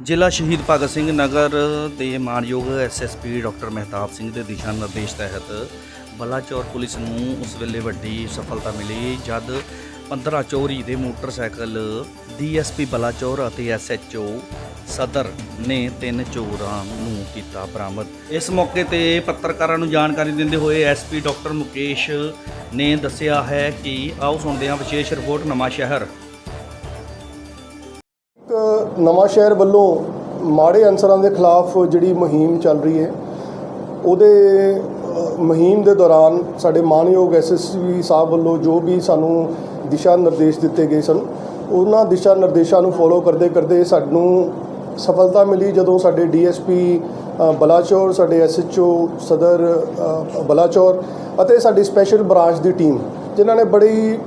ਜ਼ਿਲ੍ਹਾ ਸ਼ਹੀਦ ਭਗਤ ਸਿੰਘ ਨਗਰ ਦੇ ਮਾਨਯੋਗ ਐਸਐਸਪੀ ਡਾਕਟਰ ਮਹਿਤਾਬ ਸਿੰਘ ਦੇ ਦਿਸ਼ਾ ਨਿਰਦੇਸ਼ ਤਹਿਤ ਬਲਾਚੌਰ ਪੁਲਿਸ ਨੂੰ ਉਸ ਵੇਲੇ ਵੱਡੀ ਸਫਲਤਾ ਮਿਲੀ ਜਦ 15 ਚੋਰੀ ਦੇ ਮੋਟਰਸਾਈਕਲ ਡੀਐਸਪੀ ਬਲਾਚੌਰ ਅਤੇ ਐਸਐਚਓ ਸਦਰ ਨੇ ਤਿੰਨ ਚੋਰਾਂ ਨੂੰ ਕੀਤਾ ਬਰਾਮਦ। ਇਸ ਮੌਕੇ ਤੇ ਪੱਤਰਕਾਰਾਂ ਨੂੰ ਜਾਣਕਾਰੀ ਦਿੰਦੇ ਹੋਏ ਐਸਪੀ ਡਾਕਟਰ ਮੁਕੇਸ਼ ਨੇ ਦੱਸਿਆ ਹੈ ਕਿ ਆਓ ਸੁਣਦੇ ਹਾਂ ਵਿਸ਼ੇਸ਼ ਰਿਪੋਰਟ ਨਵਾਂ ਸ਼ਹਿਰ ਨਵਾਂ ਸ਼ਹਿਰ ਵੱਲੋਂ ਮਾੜੇ ਅਨਸਰਾਂ ਦੇ ਖਿਲਾਫ ਜਿਹੜੀ ਮੁਹਿੰਮ ਚੱਲ ਰਹੀ ਹੈ, ਉਹਦੇ ਮੁਹਿੰਮ ਦੇ ਦੌਰਾਨ ਸਾਡੇ ਮਾਨਯੋਗ ਐਸਐਸਪੀ ਸਾਹਿਬ ਵੱਲੋਂ ਜੋ ਵੀ ਸਾਨੂੰ ਦਿਸ਼ਾ ਨਿਰਦੇਸ਼ ਦਿੱਤੇ ਗਏ ਸਨ, ਉਹਨਾਂ ਦਿਸ਼ਾ ਨਿਰਦੇਸ਼ਾਂ ਨੂੰ ਫੋਲੋ ਕਰਦੇ ਕਰਦੇ ਸਾਨੂੰ ਸਫਲਤਾ ਮਿਲੀ ਜਦੋਂ ਸਾਡੇ ਡੀਐਸਪੀ ਬਲਾਚੌਰ, ਸਾਡੇ ਐਸਐਚਓ ਸਦਰ ਬਲਾਚੌਰ ਅਤੇ ਸਾਡੀ ਸਪੈਸ਼ਲ ਬ੍ਰਾਂਚ ਦੀ ਟੀਮ ਜਿਨ੍ਹਾਂ ਨੇ ਬੜੀ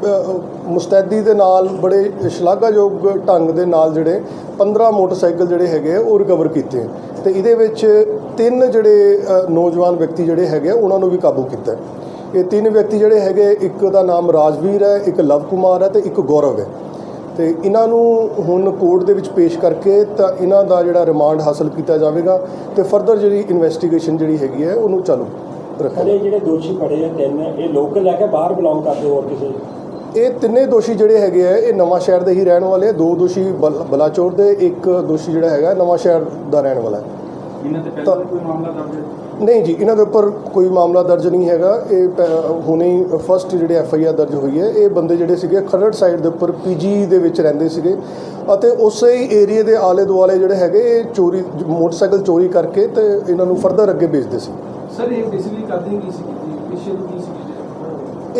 ਮੁਸਤੈਦੀ ਦੇ ਨਾਲ ਬੜੇ ਸ਼ਲਾਘਾਯੋਗ ਢੰਗ ਦੇ ਨਾਲ ਜਿਹੜੇ 15 ਮੋਟਰਸਾਈਕਲ ਜਿਹੜੇ ਹੈਗੇ ਆ, ਉਹ ਰਿਕਵਰ ਕੀਤੇ ਤੇ ਇਹਦੇ ਵਿੱਚ ਤਿੰਨ ਜਿਹੜੇ ਨੌਜਵਾਨ ਵਿਅਕਤੀ ਜਿਹੜੇ ਹੈਗੇ ਆ, ਉਹਨਾਂ ਨੂੰ ਵੀ ਕਾਬੂ ਕੀਤਾ ਇਹ ਤਿੰਨ ਵਿਅਕਤੀ ਜਿਹੜੇ ਹੈਗੇ ਇੱਕ ਦਾ ਨਾਮ ਰਾਜਵੀਰ ਹੈ ਇੱਕ ਲਵ ਕੁਮਾਰ ਹੈ ਤੇ ਇੱਕ ਗੌਰਵ ਹੈ। ਤੇ ਇਹਨਾਂ ਨੂੰ ਹੁਣ ਕੋਰਟ ਦੇ ਵਿੱਚ ਪੇਸ਼ ਕਰਕੇ ਤਾਂ ਇਹਨਾਂ ਦਾ ਜਿਹੜਾ ਰਿਮਾਂਡ ਹਾਸਲ ਕੀਤਾ ਜਾਵੇਗਾ ਤੇ ਫਰਦਰ ਜਿਹੜੀ ਇਨਵੈਸਟੀਗੇਸ਼ਨ ਜਿਹੜੀ ਹੈਗੀ ਹੈ ਉਹਨੂੰ ਚਾਲੂ ਰੱਖਿਆ ਇਹ ਜਿਹੜੇ ਦੋਸ਼ੀ ਫੜੇ ਆ ਤਿੰਨ ਇਹ ਲੋਕਲ ਲੈ ਕੇ ਬਾਹਰ ਬਿਲੋਂਗ ਕਰਦੇ ਹੋਰ ਕਿਸੇ? ਇਹ ਤਿੰਨੇ ਦੋਸ਼ੀ ਜਿਹੜੇ ਹੈਗੇ ਆ ਇਹ ਨਵਾਂ ਸ਼ਹਿਰ ਦੇ ਹੀ ਰਹਿਣ ਵਾਲੇ ਆ। ਦੋ ਦੋਸ਼ੀ ਬਲ- ਬਲਾਚੌਰ ਦੇ ਇੱਕ ਦੋਸ਼ੀ ਜਿਹੜਾ ਹੈਗਾ ਨਵਾਂ ਸ਼ਹਿਰ ਦਾ ਰਹਿਣ ਵਾਲਾ ਹੈ। ਇਹਨਾਂ ਤੇ ਪਹਿਲਾਂ ਕੋਈ ਮਾਮਲਾ ਦਰਜ ਹੈ? ਨਹੀਂ ਜੀ ਇਹਨਾਂ ਦੇ ਉੱਪਰ ਕੋਈ ਮਾਮਲਾ ਦਰਜ ਨਹੀਂ ਹੈਗਾ। ਇਹ ਪ- ਹੁਣੇ ਹੀ ਫਸਟ ਜਿਹੜੇ ਐਫ ਆਈ ਆਰ ਦਰਜ ਹੋਈ ਹੈ ਇਹ ਬੰਦੇ ਜਿਹੜੇ ਸੀਗੇ ਖਰੜ ਸਾਈਡ ਦੇ ਉੱਪਰ ਪੀਜੀ ਦੇ ਵਿੱਚ ਰਹਿੰਦੇ ਸੀਗੇ। ਅਤੇ ਉਸੇ ਹੀ ਏਰੀਏ ਦੇ ਆਲੇ ਦੁਆਲੇ ਜਿਹੜੇ ਹੈਗੇ ਇਹ ਚੋਰੀ ਮੋਟਰਸਾਈਕਲ ਚੋਰੀ ਕਰਕੇ ਤੇ ਇਹਨਾਂ ਨੂੰ ਫਰਦਰ ਅੱਗੇ ਵੇਚਦੇ ਸੀ। ਸਰ ਇਹ ਬੇਸਿਕਲੀ ਕਰਦੇ ਕੀ ਸੀ ਕੀਤੀ ਪੇਸ਼ੇ ਨੂੰ ਕੀ ਸੀ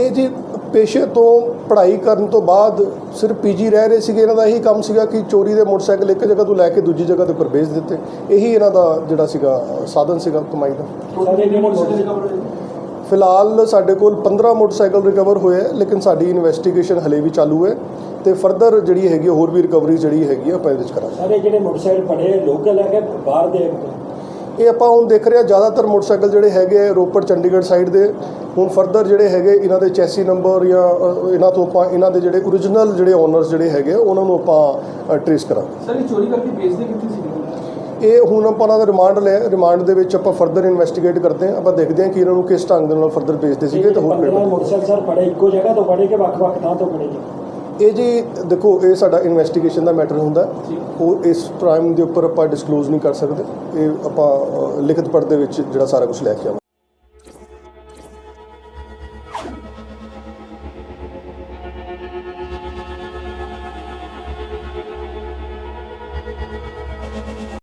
ਇਹ ਜੀ ਪੇਸ਼ੇ ਤੋਂ ਪੜ੍ਹਾਈ ਕਰਨ ਤੋਂ ਬਾਅਦ ਸਿਰਫ ਪੀਜੀ ਰਹਿ ਰਹੇ ਸੀਗੇ ਇਹਨਾਂ ਦਾ ਇਹੀ ਕੰਮ ਸੀਗਾ ਕਿ ਚੋਰੀ ਦੇ ਮੋਟਰਸਾਈਕਲ ਇੱਕ ਜਗ੍ਹਾ ਤੋਂ ਲੈ ਕੇ ਦੂਜੀ ਜਗ੍ਹਾ ਦੇ ਉੱਪਰ ਵੇਚ ਦਿੱਤੇ। ਇਹੀ ਇਹਨਾਂ ਦਾ ਜਿਹੜਾ ਸੀਗਾ ਸਾਧਨ ਸੀਗਾ ਕਮਾਈ ਦਾ। ਫਿਲਹਾਲ ਸਾਡੇ ਕੋਲ 15 ਮੋਟਰਸਾਈਕਲ ਰਿਕਵਰ ਹੋਏ ਹੈ ਲੇਕਿਨ ਸਾਡੀ ਇਨਵੈਸਟੀਗੇਸ਼ਨ ਹਲੇ ਵੀ ਚਾਲੂ ਹੈ ਤੇ ਫਰਦਰ ਜਿਹੜੀ ਹੈਗੀ ਹੋਰ ਵੀ ਰਿਕਵਰੀ ਜਿਹੜੀ ਹੈਗੀ ਹੈ, ਆਪਾਂ ਇਹਦੇ ਵਿੱਚ ਕਰਾਂਗੇ। ਸਾਰੇ ਜਿਹੜੇ ਮੋਟਰਸਾਈਕਲ ਫੜੇ ਲੋਕਲ ਕੇ ਬਾਹਰ ਦੇ ਇਹ ਆਪਾਂ ਹੁਣ ਦੇਖ ਰਹੇ ਹਾਂ ਜ਼ਿਆਦਾਤਰ ਮੋਟਰਸਾਈਕਲ ਜਿਹੜੇ ਹੈਗੇ ਆ, ਰੋਪੜ ਚੰਡੀਗੜ੍ਹ ਸਾਈਡ ਦੇ। ਹੁਣ ਫਰਦਰ ਜਿਹੜੇ ਹੈਗੇ ਇਹਨਾਂ ਦੇ ਚੈਸੀ ਨੰਬਰ ਜਾਂ ਇਹਨਾਂ ਤੋਂ ਆਪਾਂ ਇਹਨਾਂ ਦੇ ਜਿਹੜੇ origignal ਜਿਹੜੇ ਓਨਰਸ ਜਿਹੜੇ ਹੈਗੇ ਆ, ਉਹਨਾਂ ਨੂੰ ਆਪਾਂ ਟ੍ਰੇਸ ਕਰਾਂਗੇ। ਸਰ ਇਹ ਚੋਰੀ ਕਰਕੇ ਵੇਚਦੇ ਕਿੱਥੇ ਸੀ? ਇਹ ਹੁਣ ਆਪਾਂ ਉਹਨਾਂ ਦਾ ਰਿਮਾਂਡ ਲਿਆ ਰਿਮਾਂਡ ਦੇ ਵਿੱਚ ਆਪਾਂ ਫਰਦਰ ਇਨਵੈਸਟੀਗੇਟ ਕਰਦੇ ਹਾਂ। ਆਪਾਂ ਦੇਖਦੇ ਹਾਂ ਕਿ ਇਹਨਾਂ ਨੂੰ ਕਿਸ ਢੰਗ ਦੇ ਨਾਲ ਫਰਦਰ ਭੇਜਦੇ ਸੀਗੇ ਤੇ ਹੋਰ 15 ਕਿਹੜੇ। ਮੋਟਰਸਾਈਕਲ ਸਰ ਫੜੇ ਇੱਕੋ ਜਗ੍ਹਾ ਤੋਂ ਫੜੇ ਕਿ ਵੱਖ-ਵੱਖ ਥਾਂ ਤੋਂ ਫੜੇ? ਜੀ ਇਹ ਜੀ ਦੇਖੋ, ਇਹ ਸਾਡਾ ਇਨਵੈਸਟੀਗੇਸ਼ਨ ਦਾ ਮੈਟਰ ਹੁੰਦਾ। ਉਹ ਇਸ ਪ੍ਰਾਈਮ ਦੇ ਉੱਪਰ ਆਪਾਂ ਡਿਸਕਲੋਜ਼ ਨਹੀਂ ਕਰ ਸਕਦੇ। ਇਹ ਆਪਾਂ ਲਿਖਤ ਪੜ੍ਹ ਦੇ ਵਿੱਚ ਜਿਹੜਾ ਸਾਰਾ ਕੁਝ ਲੈ ਕੇ ਆਵਾਂਗੇ।